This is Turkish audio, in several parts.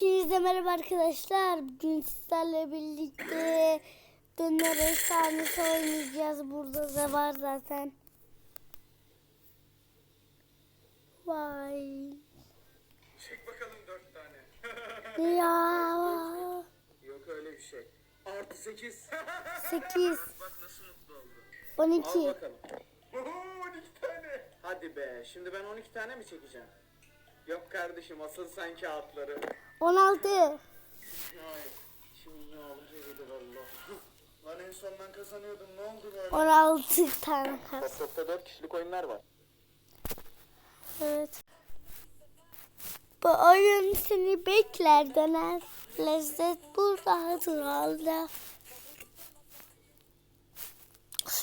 Hepinize merhaba arkadaşlar. Bugün sizlerle birlikte döner efsanesi oynayacağız. Burada da var zaten. Vay. Çek bakalım dört tane. Ya. Yok öyle bir şey. Artı sekiz. 8, Bak nasıl mutlu oldu. 12, Al bakalım. Oho 12 tane. Hadi be şimdi ben 12 tane mi çekeceğim? Yok kardeşim asıl sen kağıtları. 16, Ay şimdi ne olacak valla. Lan en son ben kazanıyordum ne oldu böyle? 16 tane kaldı. Topta 4 kişilik oyunlar var. Evet. Bu oyun seni bekler döner. Lezzet burada hazır halde.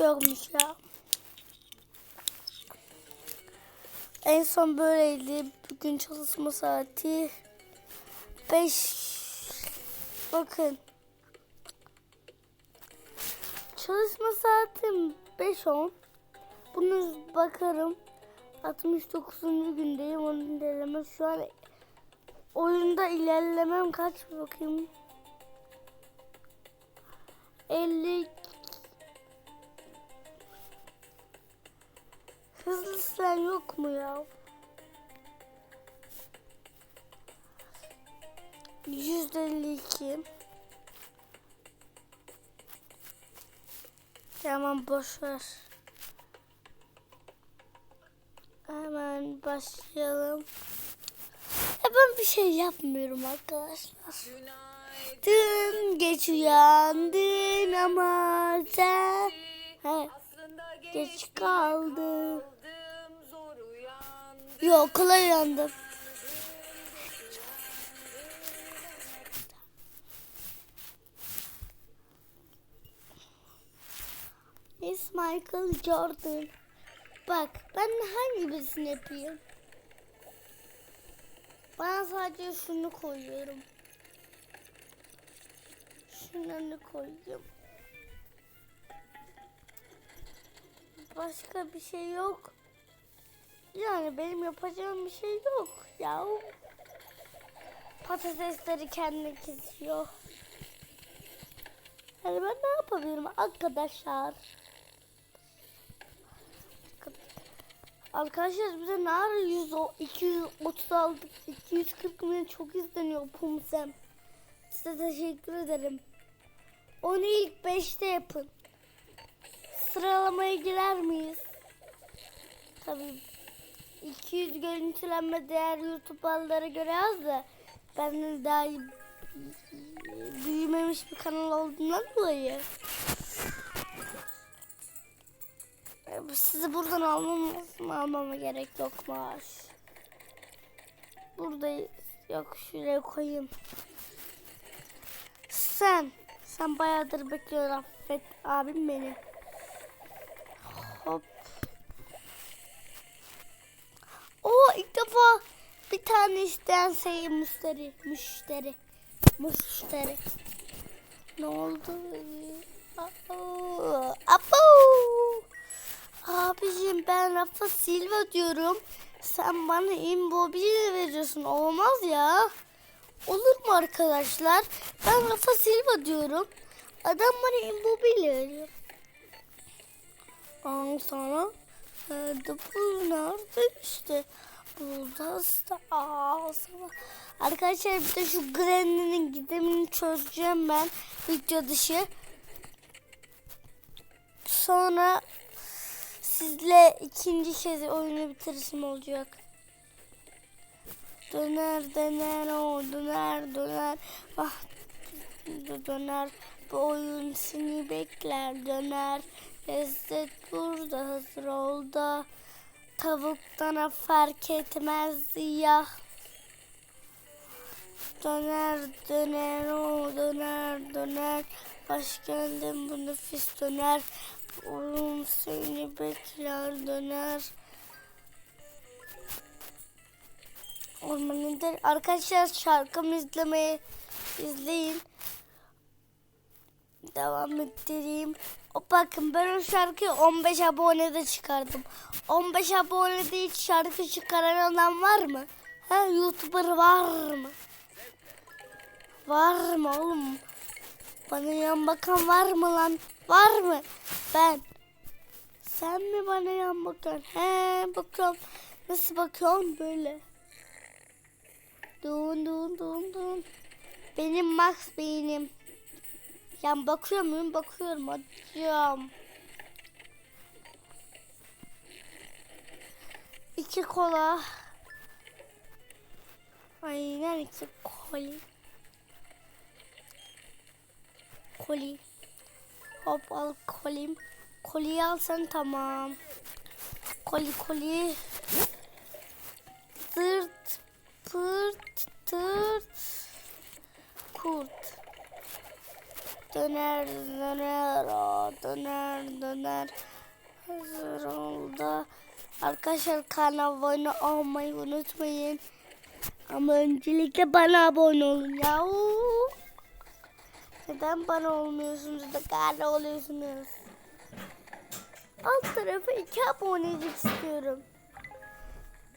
Yokmuş ya. En son böyleydi. Bugün çalışma saati 5 Bakın. Çalışma saatim 5-10. Bunu bakarım. 69. gündeyim. Onun ilerleme şu an oyunda ilerlemem kaç bakayım. 50 Hızlı sen yok mu ya? 152 Tamam boş ver. Hemen başlayalım. Ya ben bir şey yapmıyorum arkadaşlar. Dün geç uyandın ama sen He, geç kaldın. Yok kolay uyandım. Michael Jordan. Bak ben hangi birisini yapayım? Ben sadece şunu koyuyorum. Şunları koyayım. Başka bir şey yok. Yani benim yapacağım bir şey yok ya. Patatesleri kendi kesiyor. Yani ben ne yapabilirim arkadaşlar? Arkadaşlar bize ne ara 100 o 230 aldık. 240 milyon çok izleniyor Pumsem. Size teşekkür ederim. Onu ilk 5'te yapın. Sıralamaya girer miyiz? Tabii 200 görüntülenme değer YouTube'lara göre az da ben daha büyümemiş bir kanal olduğundan dolayı sizi buradan almam mı almama gerek yok maaş. Burada yok şuraya koyayım. Sen sen bayağıdır bekliyorsun affet abim beni. Hop. O ilk defa bir tane isteyen şey müşteri. Müşteri. Müşteri. Ne oldu? Aa, Apo. Abicim ben Rafa Silva diyorum. Sen bana immobile veriyorsun. Olmaz ya. Olur mu arkadaşlar? Ben Rafa Silva diyorum. Adam bana immobile veriyor. Ondan sonra nerede bu nerede işte burada sana. Arkadaşlar bir de şu Granny'nin gidemini çözeceğim ben video dışı. Sonra sizle ikinci kez oyunu bitirişim olacak. Döner döner o döner döner. Ah döner. Bu oyun seni bekler döner. Lezzet burada hazır oldu tavuktan fark etmez ya döner döner o döner döner. Hoş geldin bu nefis döner oyun seni bekler döner Ormanıdır. Arkadaşlar şarkımı izlemeyi izleyin. Devam ettireyim. O bakın ben o şarkıyı 15 abonede çıkardım. 15 abonede hiç şarkı çıkaran adam var mı? Ha YouTuber var mı? Var mı oğlum? Bana yan bakan var mı lan? Var mı? Ben. Sen mi bana yan bakan? He bakıyorum. Nasıl bakıyorsun böyle? Dun dun dun dun. Benim Max beynim. Yan bakıyor muyum? Bakıyorum. Hocam. İki kola. Aynen iki koli. Koli. Hop al kolim. Koliyi alsan tamam. Koli koli. Zırt pırt tırt kurt. Döner döner aa, döner döner. Hazır oldu. Arkadaşlar kanala abone olmayı unutmayın. Ama öncelikle bana abone olun ya. Neden bana olmuyorsunuz da kanala oluyorsunuz? Alt tarafa iki abonecik istiyorum.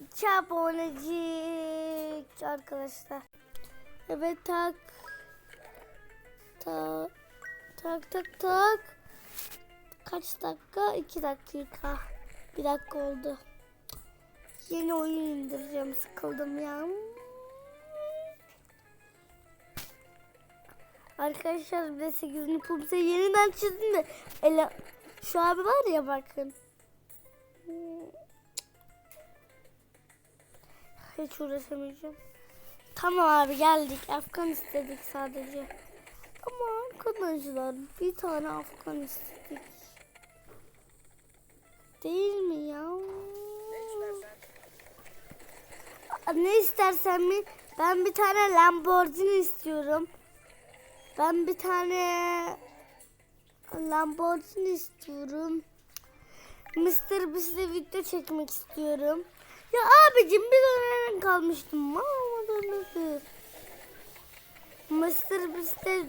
İki abonecik arkadaşlar. Evet tak. Tak. Tak tak tak. Kaç dakika? İki dakika. Bir dakika oldu. Yeni oyun indireceğim. Sıkıldım ya. Arkadaşlar de 8. pumsa yeniden çizdim de. Ele, şu abi var ya bakın. Hiç uğraşamayacağım. Tamam abi geldik. Afgan istedik sadece. Ama arkadaşlar bir tane Afgan istedik. Değil mi ya? Ne istersen mi? Ben bir tane Lamborghini istiyorum. Ben bir tane Lamborghini istiyorum. Mr. Beast'le video çekmek istiyorum. Ya abicim bir dönem kalmıştım. Mamadan Mr. Beast'le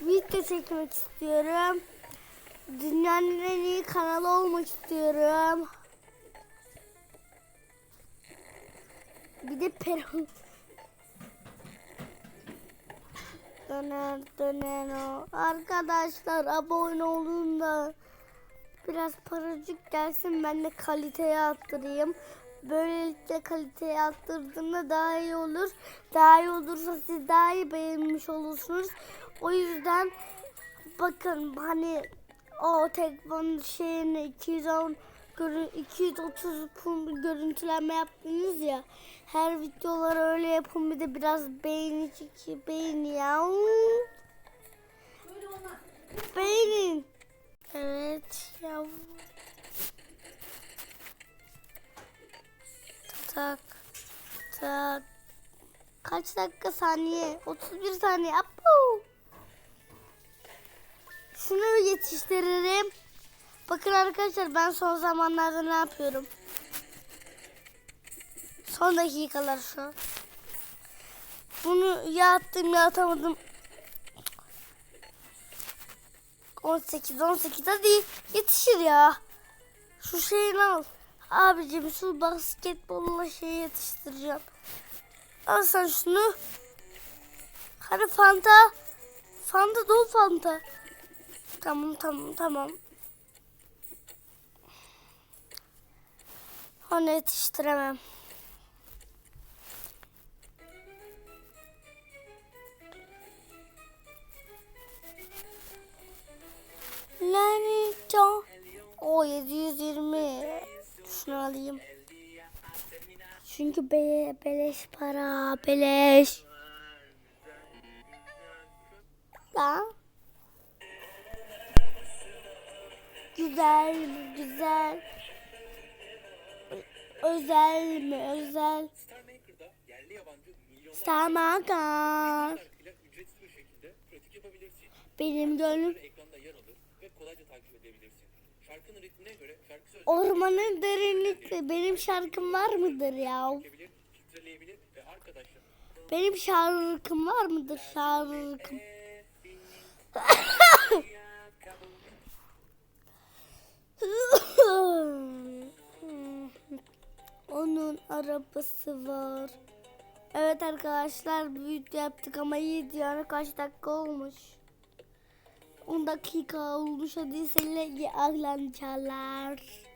video çekmek istiyorum. Dünyanın en iyi kanalı olmak istiyorum. Bir de peron. Döner döner o. Arkadaşlar abone olun da biraz paracık gelsin ben de kaliteye arttırayım. Böylelikle kaliteye arttırdığımda daha iyi olur. Daha iyi olursa siz daha iyi beğenmiş olursunuz. O yüzden bakın hani o tekvanın şeyini 210 görü- 230 pum görüntülenme yaptınız ya. Her videoları öyle yapın bir de biraz beğeni çeki beğeni ya. Beğenin. Evet ya. Tak tak. Kaç dakika saniye? 31 saniye. Apu. Şunu yetiştiririm. Bakın arkadaşlar ben son zamanlarda ne yapıyorum? Son dakikalar şu. Bunu ya attım ya atamadım. 18 18 hadi yetişir ya. Şu şeyini al. Abicim şu basketbolla şeyi yetiştireceğim. Al sen şunu. Hadi Fanta. Fanta dolu Fanta. Tamam tamam tamam. Onu yetiştiremem. Lanito. O 720. Şunu alayım. Çünkü be beleş para, beleş. Ya. Güzel? Güzel. Bir şekilde pratik yapabilirsin. Benim gönlüm Böyle ekranda yer alır ve kolayca takip edebilirsin. Şarkının ritmine göre şarkı sözleri ormanın derinlikte benim şarkım var mıdır ya? Benim şarkım var mıdır şarkım? Onun arabası var. Evet arkadaşlar video yaptık ama iyi yani kaç dakika olmuş? 10 dakika olmuş hadi seninle ilgileneceğiz.